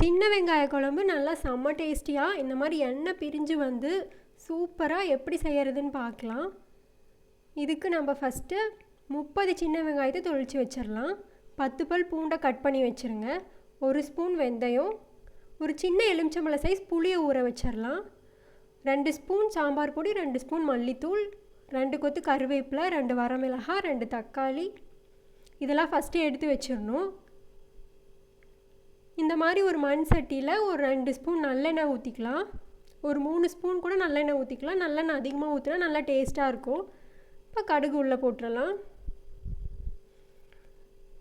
சின்ன வெங்காய குழம்பு நல்லா செம்ம டேஸ்டியாக இந்த மாதிரி எண்ணெய் பிரிஞ்சு வந்து சூப்பராக எப்படி செய்கிறதுன்னு பார்க்கலாம். இதுக்கு நம்ம ஃபஸ்ட்டு முப்பது சின்ன வெங்காயத்தை தொளிச்சு வச்சிடலாம். பத்து பல் பூண்டை கட் பண்ணி வச்சுருங்க. ஒரு ஸ்பூன் வெந்தயம் ஒரு சின்ன எலுமிச்சம்பழ சைஸ் புளியை ஊற வச்சிடலாம். ரெண்டு ஸ்பூன் சாம்பார் பொடி ரெண்டு ஸ்பூன் மல்லித்தூள் ரெண்டு கொத்து கருவேப்பிலை ரெண்டு வரமிளகாய் ரெண்டு தக்காளி. இதெல்லாம் ஃபஸ்ட்டு எடுத்து வச்சிடணும். இந்த மாதிரி ஒரு மண் சட்டியில் ஒரு ரெண்டு ஸ்பூன் நல்லெண்ணெய் ஊற்றிக்கலாம் ஒரு மூணு ஸ்பூன் கூட நல்லெண்ணெய் ஊற்றிக்கலாம் நல்லெண்ணெய் அதிகமாக ஊற்றினா நல்லா டேஸ்ட்டாக இருக்கும். இப்போ கடுகு உள்ளே போட்டுடலாம்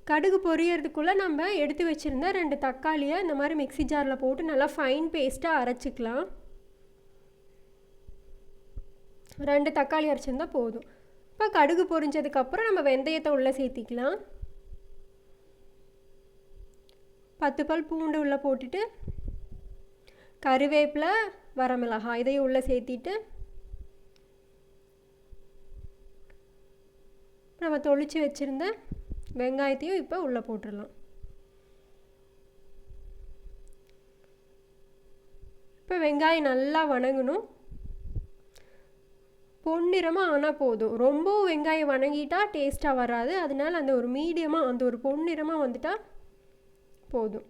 கடுகு பொரியறதுக்குள்ளே நம்ம எடுத்து வச்சுருந்த ரெண்டு தக்காளியை இந்த மாதிரி மிக்ஸி ஜாரில் போட்டு நல்லா ஃபைன் பேஸ்ட்டாக அரைச்சிக்கலாம். ரெண்டு தக்காளி அரைச்சிருந்தா போதும். இப்போ கடுகு பொரிஞ்சதுக்கப்புறம் நம்ம வெந்தயத்தை உள்ளே சேர்த்திக்கலாம். பத்து பல் பூண்டு உள்ளே போட்டுட்டு கருவேப்பிலை வரமிளகாய் இதையும் உள்ளே சேர்த்திட்டு நம்ம தொளிச்சு வச்சுருந்த வெங்காயத்தையும் இப்போ உள்ளே போட்டுடலாம் இப்போ வெங்காயம் நல்லா வணங்கணும். பொன்னிறமாக ஆனால் போதும். ரொம்பவும் வெங்காயம் வணங்கிட்டா டேஸ்ட்டாக வராது. அதனால அந்த ஒரு மீடியமாக அந்த ஒரு பொன்னிறமாக வந்துட்டால் போதும்.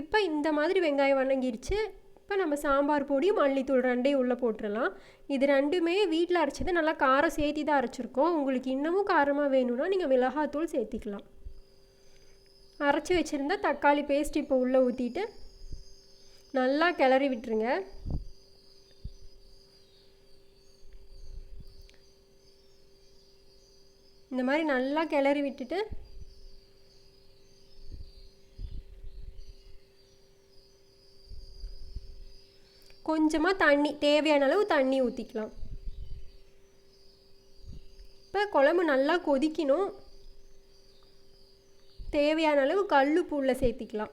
இப்போ இந்த மாதிரி வெங்காயம் வணங்கிருச்சு. இப்போ நம்ம சாம்பார் பொடி மல்லித்தூள் ரெண்டையும் உள்ளே போட்டுடலாம் இது ரெண்டுமே வீட்டில் அரைச்சது நல்லா காரம் சேர்த்தி தான் அரைச்சிருக்கோம். உங்களுக்கு இன்னமும் காரமாக வேணும்னா நீங்கள் மிளகாத்தூள் சேர்த்திக்கலாம். அரைச்சி வச்சுருந்தா தக்காளி பேஸ்ட் இப்போ உள்ளே ஊற்றிட்டு நல்லா கிளறி விட்டுருங்க. இந்த மாதிரி நல்லா கிளறி விட்டுட்டு கொஞ்சமாக தண்ணி தேவையான அளவு தண்ணி ஊற்றிக்கலாம் இப்போ குழம்பு நல்லா கொதிக்கணும். தேவையான அளவு கல் பூவில் சேர்த்திக்கலாம்.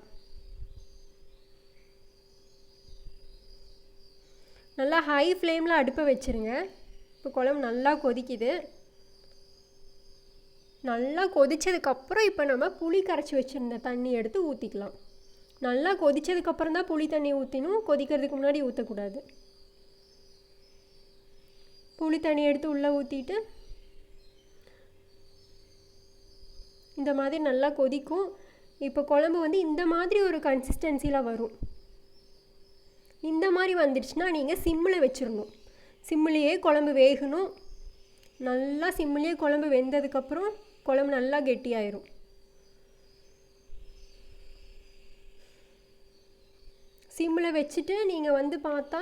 நல்லா ஹை ஃப்ளேமில் அடுப்பை வச்சுருங்க. இப்போ குழம்பு நல்லா கொதிக்குது. நல்லா கொதித்ததுக்கப்புறம் இப்போ நம்ம புளி கரைச்சி வச்சுருந்த தண்ணி எடுத்து ஊற்றிக்கலாம் நல்லா கொதித்ததுக்கப்புறம் தான் புளி தண்ணி ஊற்றினும் கொதிக்கிறதுக்கு முன்னாடி ஊற்றக்கூடாது புளி தண்ணி எடுத்து உள்ளே ஊற்றிட்டு இந்த மாதிரி நல்லா கொதிக்கும். இப்போ குழம்பு வந்து இந்த மாதிரி ஒரு கன்சிஸ்டன்சியில் வரும். இந்த மாதிரி வந்துடுச்சுன்னா நீங்கள் சிம்மில் வச்சிடணும் சிம்மிலேயே குழம்பு வேகணும். நல்லா சிம்மிலேயே குழம்பு வெந்ததுக்கப்புறம் குழம்பு நல்லா கெட்டியாயிரும். சிம்மில் வச்சுட்டு நீங்கள் வந்து பார்த்தா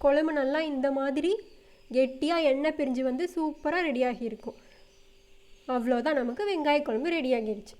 குழம்பு நல்லா இந்த மாதிரி கெட்டியாக எண்ணெய் பிரிஞ்சு வந்து சூப்பராக ரெடியாகிருக்கும் அவ்வளோதான் நமக்கு வெங்காய குழம்பு ரெடியாகிருச்சு